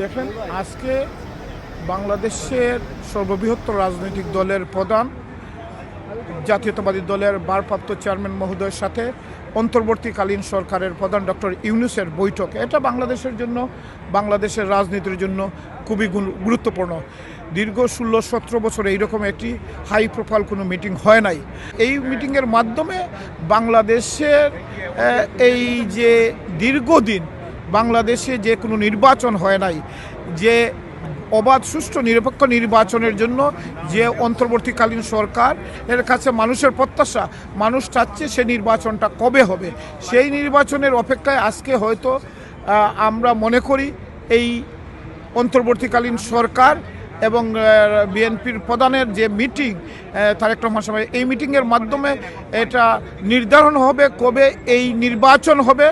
দেখেন, আজকে বাংলাদেশের সর্ববৃহত্তর রাজনৈতিক দলের প্রধান জাতীয়তাবাদী দলের ভারপ্রাপ্ত চেয়ারম্যান মহোদয়ের সাথে অন্তর্বর্তীকালীন সরকারের প্রধান ডক্টর ইউনুসের বৈঠক। এটা বাংলাদেশের জন্য, বাংলাদেশের রাজনীতির জন্য খুবই গুরুত্বপূর্ণ। দীর্ঘ ষোলো সতেরো বছর এইরকম একটি হাই প্রোফাইল কোনো মিটিং হয় নাই। এই মিটিংয়ের মাধ্যমে বাংলাদেশের এই যে দীর্ঘদিন বাংলাদেশে যে কোনো নির্বাচন হয় নাই, যে অবাধ, সুষ্ঠু, নিরপেক্ষ নির্বাচনের জন্য যে অন্তর্বর্তীকালীন সরকার, এর কাছে মানুষের প্রত্যাশা, মানুষ চাচ্ছে সে নির্বাচনটা কবে হবে। সেই নির্বাচনের অপেক্ষায় আজকে হয়তো আমরা মনে করি এই অন্তর্বর্তীকালীন সরকার এবং বিএনপির প্রধানের যে মিটিং তারেক রহমান সাহেব এই মিটিংয়ের মাধ্যমে এটা নির্ধারণ হবে কবে এই নির্বাচন হবে।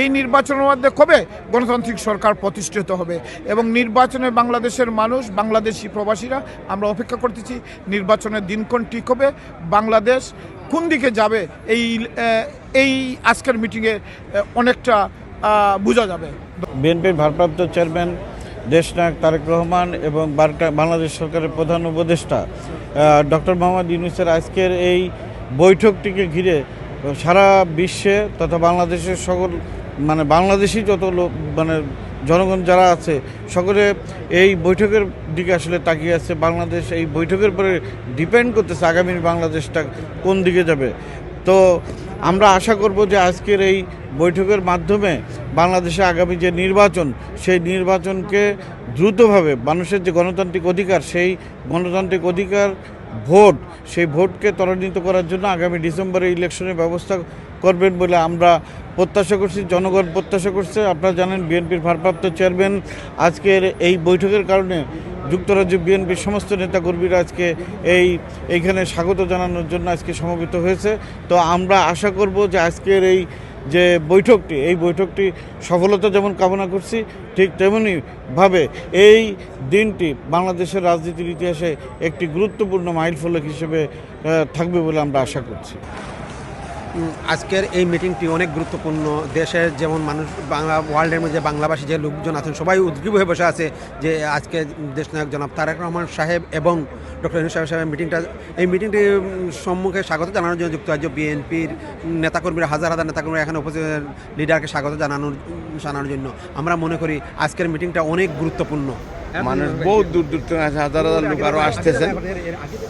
এই নির্বাচনের মধ্যে কবে গণতান্ত্রিক সরকার প্রতিষ্ঠিত হবে এবং নির্বাচনে বাংলাদেশের মানুষ, বাংলাদেশি প্রবাসীরা, আমরা অপেক্ষা করতেছি নির্বাচনের দিনক্ষণ ঠিক হবে, বাংলাদেশ কোন দিকে যাবে, এই এই আজকের মিটিংয়ে অনেকটা বোঝা যাবে। বিএনপির ভারপ্রাপ্ত চেয়ারম্যান দেশনায়ক তারেক রহমান এবং বাংলাদেশ সরকারের প্রধান উপদেষ্টা ডক্টর মোহাম্মদ ইউনুসের আজকের এই বৈঠকটিকে ঘিরে সারা বিশ্বে তথা বাংলাদেশের সকল মানে বাংলাদেশি যত লোক মানে জনগণ যারা আছে, সকলে এই বৈঠকের দিকে আসলে তাকিয়ে আছে। বাংলাদেশ এই বৈঠকের পরে ডিপেন্ড করতেছে আগামী বাংলাদেশটা কোন দিকে যাবে। তো আমরা আশা করব যে আজকের এই বৈঠকের মাধ্যমে বাংলাদেশে আগামী যে নির্বাচন, সেই নির্বাচনকে দ্রুতভাবে মানুষের যে গণতান্ত্রিক অধিকার, সেই গণতান্ত্রিক অধিকার ভোট, সেই ভোটকে ত্বরান্বিত করার জন্য আগামী ডিসেম্বরে ইলেকশনের ব্যবস্থা করবেন বলে আমরা প্রত্যাশা করছি। জনগণ প্রত্যাশা করছে। আপনারা জানেন বিএনপির ভারপ্রাপ্ত চেয়ারম্যান আজকের এই বৈঠকের কারণে যুক্তরাজ্য বিএনপির সমস্ত নেতাকর্মীরা আজকে এই, এইখানে স্বাগত জানানোর জন্য আজকে সমবেত হয়েছে। তো আমরা আশা করব যে আজকের এই যে বৈঠকটি, এই বৈঠকটি সফলতা যেমন কামনা করছি, ঠিক তেমনিভাবে এই দিনটি বাংলাদেশের রাজনীতির ইতিহাসে একটি গুরুত্বপূর্ণ মাইলফলক হিসেবে থাকবে বলে আমরা আশা করছি। আজকের এই মিটিংটি অনেক গুরুত্বপূর্ণ। দেশের যেমন মানুষ, বাংলা ওয়ার্ল্ডের মধ্যে বাংলাভাষী যে লোকজন আছেন, সবাই উদ্গ্রীব হয়ে বসে আছে যে আজকে দেশনায়ক জনাব তারেক রহমান সাহেব এবং ডক্টর সাহেব সাহেবের মিটিংটা এই মিটিংটি সম্মুখে স্বাগত জানানোর জন্য যুক্তরাজ্য বিএনপির নেতাকর্মীরা, হাজার হাজার নেতাকর্মীরা এখানে উপস্থিত লিডারকে স্বাগত জানানোর জানানোর জন্য। আমরা মনে করি আজকের মিটিংটা অনেক গুরুত্বপূর্ণ। মানুষ বহুত দূর দূর থেকে আছে হাজার হাজার লোক আরও আসতেছেন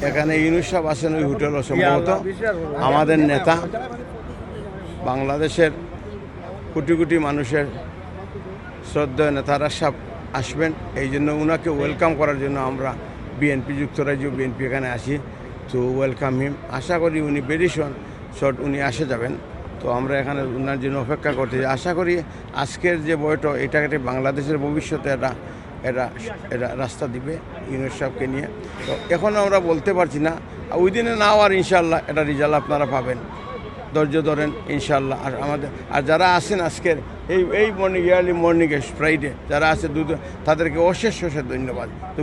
এখানে ইউনুস সাহেব আছেন ওই হোটেল সম্ভবত। আমাদের নেতা, বাংলাদেশের কোটি কোটি মানুষের শ্রদ্ধা নেতারা সব আসবেন। এই জন্য ওনাকে ওয়েলকাম করার জন্য আমরা বিএনপি যুক্তরাজ্য বিএনপি এখানে আসি, তো ওয়েলকাম হিম আশা করি উনি ভেরি শর্ট উনি আসে যাবেন। তো আমরা এখানে ওনার জন্য অপেক্ষা করতে আশা করি আজকের যে বইটা এটাকে বাংলাদেশের ভবিষ্যতে এটা এটা এটা রাস্তা দিবে ইউনুস সাহেবকে নিয়ে। তো এখনও আমরা বলতে পারছি না। ওই দিনে নাও আর ইনশাল্লাহ এটা রেজাল্ট আপনারা পাবেন। ধৈর্য ধরেন ইনশাল্লাহ আর আমাদের, আর যারা আছেন আজকের, এই এই মর্নিং ইয়ারলি মর্নিংয়ে ফ্রাইডে যারা আছে দুধ তাদেরকে অশেষ অশেষ ধন্যবাদ।